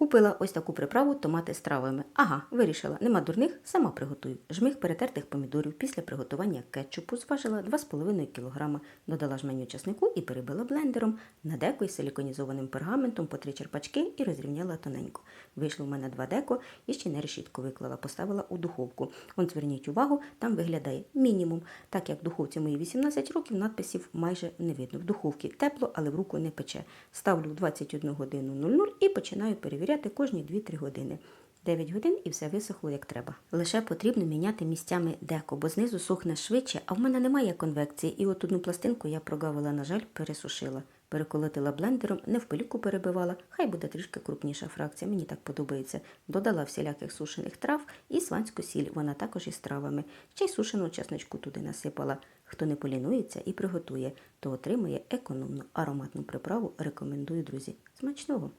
Купила ось таку приправу томати з травами. Ага, вирішила, нема дурних, сама приготую. Жмих перетертих помідорів після приготування кетчупу зважила 2,5 кг, додала жменю часнику і перебила блендером на деко із силіконізованим пергаментом по три черпачки і розрівняла тоненько. Вийшло в мене два деко і ще на решітку виклала, поставила у духовку. Он зверніть увагу, там виглядає мінімум, так як в духовці мої 18 років надписів майже не видно. В духовці тепло, але в руку не пече. Ставлю в 21 годину 00 і починаю перевіряти кожні 2-3 години. 9 годин і все висохло як треба. Лише потрібно міняти місцями деко, бо знизу сухне швидше, а в мене немає конвекції. І от одну пластинку я прогавила, на жаль, пересушила. Переколотила блендером, не в пилюку перебивала, хай буде трішки крупніша фракція, мені так подобається. Додала всіляких сушених трав і сванську сіль, вона також із травами. Ще й сушену чесночку туди насипала. Хто не полінується і приготує, то отримує економну ароматну приправу. Рекомендую, друзі. Смачного!